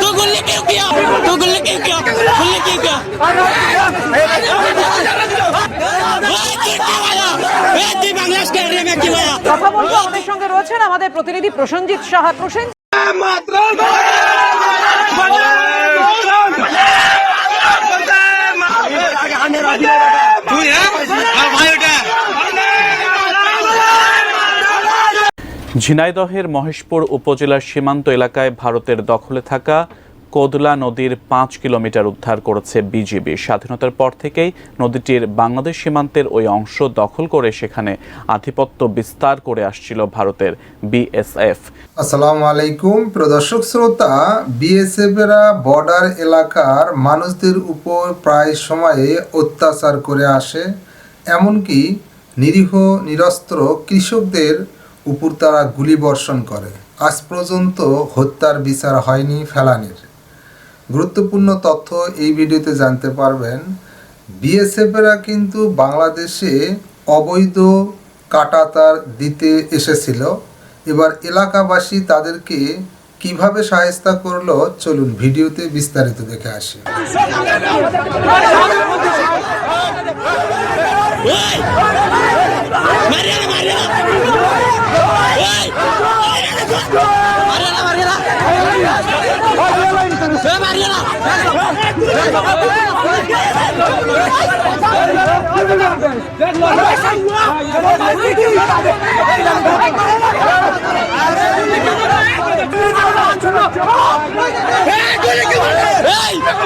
तू गुल्ली क्यों किया तू गुल्ली क्यों किया गुल्ली क्यों किया তুই বাংলাদেশ কে में क्यों आया কথা বলবো আমাদের সঙ্গে রয়েছেন আমাদের প্রতিনিধি প্রসেনজিৎ সাহা প্রসেন ঝিনাইদহের মহেশপুর উপজেলার সীমান্ত এলাকায় ভারতের দখলে থাকা কোদলা নদীর পাঁচ কিলোমিটার উদ্ধার করেছে বিজিবি। স্বাধীনতার পর থেকেই নদীটির বাংলাদেশ সীমান্তের ওই অংশ দখল করে সেখানে আধিপত্য বিস্তার করে আসছিল ভারতের বিএসএফ। আসসালামু আলাইকুম। প্রদর্শক শ্রোতা, বিএসএফেরা বর্ডার এলাকার মানুষদের উপর প্রায় সময়ে অত্যাচার করে আসে, এমনকি নিরীহ, নিরস্ত্র কৃষকদের উপর তারা গুলি বর্ষণ করে। আজ পর্যন্ত হত্যার বিচার হয়নি ফেলানির। গুরুত্বপূর্ণ তথ্য এই ভিডিওতে জানতে পারবেন। বিএসএফেরা কিন্তু বাংলাদেশে অবৈধ কাটাতার দিতে এসেছিল। এবার এলাকাবাসী তাদেরকে কীভাবে সাহেস্তা করল? চলুন ভিডিওতে বিস্তারিত দেখে আসি।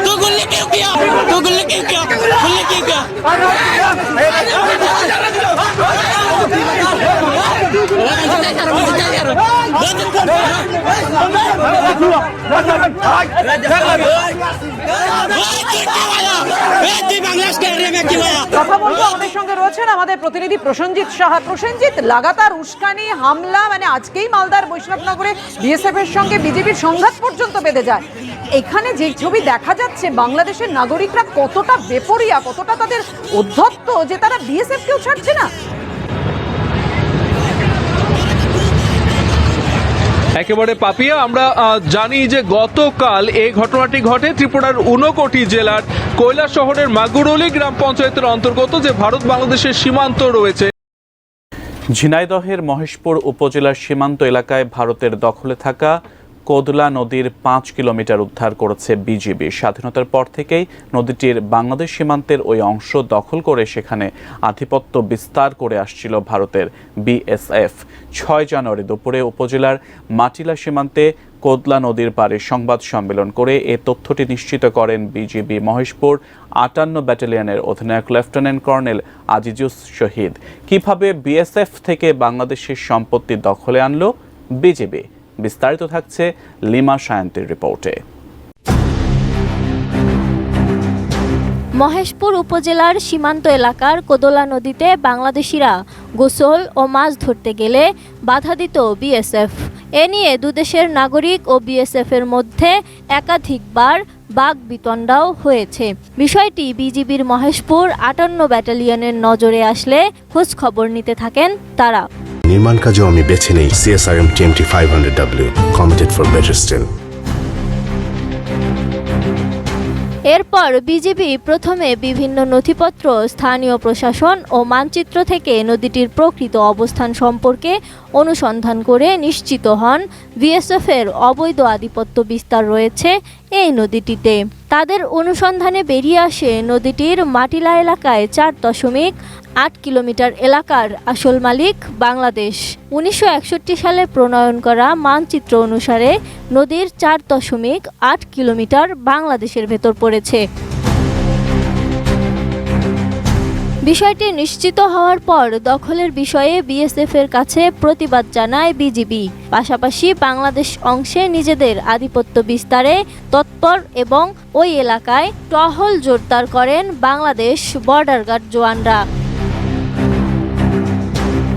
तू गुल्ली क्यों किया तू गुल्ली क्यों किया गुल्ली क्यों किया राजा राजा राजा राजा কথা বলব আমাদের সঙ্গে রয়েছেন আমাদের প্রতিনিধি প্রসেনজিৎ সাহা। প্রসেনজিৎ, লাগাতার উস্কানি, হামলা মানে আজকেই মালদার বৈষ্ণবনগরে বিএসএফ এর সঙ্গে বিজেপির সংঘাত পর্যন্ত বেঁধে যায়। এখানে যে ছবি দেখা যাচ্ছে, বাংলাদেশের নাগরিকরা কতটা বেপরিয়া, কতটা তাদের অধ্যত্ত যে তারা বিএসএফ কেউ ছাড়ছে না? একেবারে পাপিয়া। আমরা জানি যে গতকাল এই ঘটনাটি ঘটে ত্রিপুরার উনকোটি জেলার কৈলা শহরের মাগুরলি গ্রাম পঞ্চায়েতের অন্তর্গত যে ভারত বাংলাদেশের সীমান্ত রয়েছে। ঝিনাইদহের মহেশপুর উপজেলার সীমান্ত এলাকায় ভারতের দখলে থাকা কোদলা নদীর পাঁচ কিলোমিটার উদ্ধার করেছে বিজিবি। স্বাধীনতার পর থেকেই নদীটির বাংলাদেশ সীমান্তের ওই অংশ দখল করে সেখানে আধিপত্য বিস্তার করে আসছিল ভারতের বিএসএফ। ছয় জানুয়ারি দুপুরে উপজেলার মাটিলা সীমান্তে কোদলা নদীর পারে সংবাদ সম্মেলন করে এ তথ্যটি নিশ্চিত করেন বিজিবি মহেশপুর আটান্ন ব্যাটালিয়নের অধিনায়ক লেফটেন্যান্ট কর্নেল আজিজুস শহীদ। কীভাবে বিএসএফ থেকে বাংলাদেশের সম্পত্তি দখলে আনলো বিজিবি? বিস্তারিত থাকছে লিমা সায়ন্তের রিপোর্টে। মহেশপুর উপজেলার সীমান্ত এলাকার কোদলা নদীতে বাংলাদেশিরা গোসল ও মাছ ধরতে গেলে বাধা দিত বিএসএফ। এ নিয়ে দুদেশের নাগরিক ও বিএসএফ এর মধ্যে একাধিকবার বাঘ বিতণ্ডাও হয়েছে। বিষয়টি বিজিবির মহেশপুর আটান্ন ব্যাটালিয়নের নজরে আসলে খোঁজ খবর নিতে থাকেন তারা। নির্মাণ কাজেও আমি বেছে নেই CSRM TMT five hundred W committed for better steel এরপর বিজিবি প্রথমে বিভিন্ন নথিপত্র স্থানীয় প্রশাসন ও মানচিত্র থেকে নদীটির প্রকৃত অবস্থান সম্পর্কে অনুসন্ধান করে নিশ্চিত হন। বিএসএফের অবৈধ আধিপত্য বিস্তার রয়েছে। এই নদীটিতে। তাদের অনুসন্ধানে বেরিয়ে আসে নদীটির মাটিলা এলাকায় চার দশমিক আট কিলোমিটার এলাকার আসল মালিক বাংলাদেশ। উনিশশো একষট্টি সালে প্রণয়ন করা মানচিত্র অনুসারে নদীর চার দশমিক আট কিলোমিটার বাংলাদেশের ভেতর পড়েছে। বিষয়টি নিশ্চিত হওয়ার পর দখলের বিষয়ে বিএসএফ এর কাছে প্রতিবাদ জানায় বিজিবি। পাশাপাশি বাংলাদেশ অংশে নিজেদের আধিপত্য বিস্তারে তৎপর এবং ওই এলাকায় টহল জোরদার করেন বাংলাদেশ বর্ডার গার্ড জওয়ানরা।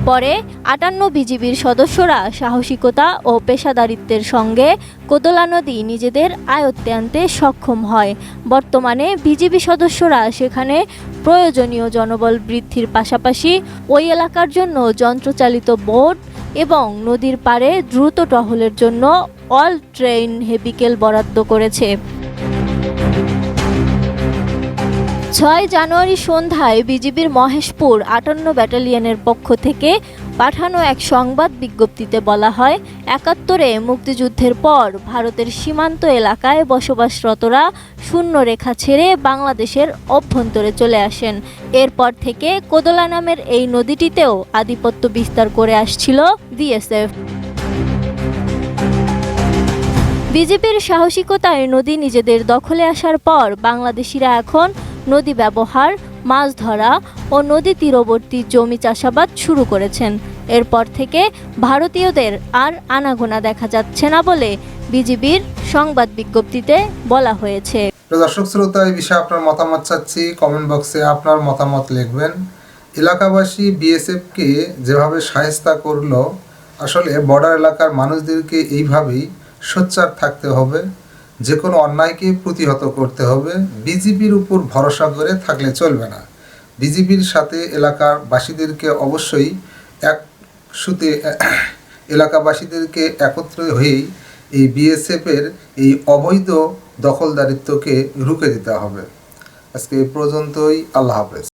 পরে আটান্ন বিজিবির সদস্যরা সাহসিকতা ও পেশাদারিত্বের সঙ্গে কোদলা নদী নিজেদের আয়ত্তে আনতে সক্ষম হয়। বর্তমানে বিজিবি সদস্যরা সেখানে প্রয়োজনীয় জনবল বৃদ্ধির পাশাপাশি ওই এলাকার জন্য যন্ত্রচালিত বোট এবং নদীর পাড়ে দ্রুত টহলের জন্য অল ট্রেন হেভিকেল বরাদ্দ করেছে। ছয় জানুয়ারি সন্ধ্যায় বিজিবির মহেশপুর আটান্ন ব্যাটালিয়নের পক্ষ থেকে পাঠানো এক সংবাদ বিজ্ঞপ্তিতে বলা হয়, একাত্তরে মুক্তিযুদ্ধের পর ভারতের সীমান্ত এলাকায় বসবাসরতরা শূন্য রেখা ছেড়ে বাংলাদেশের অভ্যন্তরে চলে আসেন। এরপর থেকে কোদলা নামের এই নদীটিতেও আধিপত্য বিস্তার করে আসছিল বিএসএফ। বিজেপির সাহসিকতায় নদী নিজেদের দখলে আসার পর বাংলাদেশিরা এখন নদী ব্যবহার, মাছ ধরা ও নদী তীরবর্তী জমি চাষাবাদ শুরু করেছেন। এরপর থেকে ভারতীয়দের আর আনাগোনা দেখা যাচ্ছে না বলে বিজিবির সংবাদ বিজ্ঞপ্তিতে বলা হয়েছে। দর্শক শ্রোতা, এই বিষয়ে আপনার মতামত চাচ্ছি। কমেন্ট বক্সে আপনার মতামত লিখবেন। এলাকাবাসী বিএসএফকে যেভাবে সাহেস্তা করল, আসলে বর্ডার এলাকার মানুষদেরকে এইভাবেই সোচ্চার থাকতে হবে। যে কোনো অন্যায়কে প্রতিহত করতে হবে। বিজিবির উপর ভরসা করে থাকলে চলবে না। বিজিবির সাথে এলাকার বাসীদেরকে অবশ্যই এক সুতে, এলাকাবাসীদেরকে একত্র হয়েই এই বিএসএফের এই অবৈধ দখলদারিত্বকে রুখে দিতে হবে। আজকে এই পর্যন্তই। আল্লাহ হাফেজ।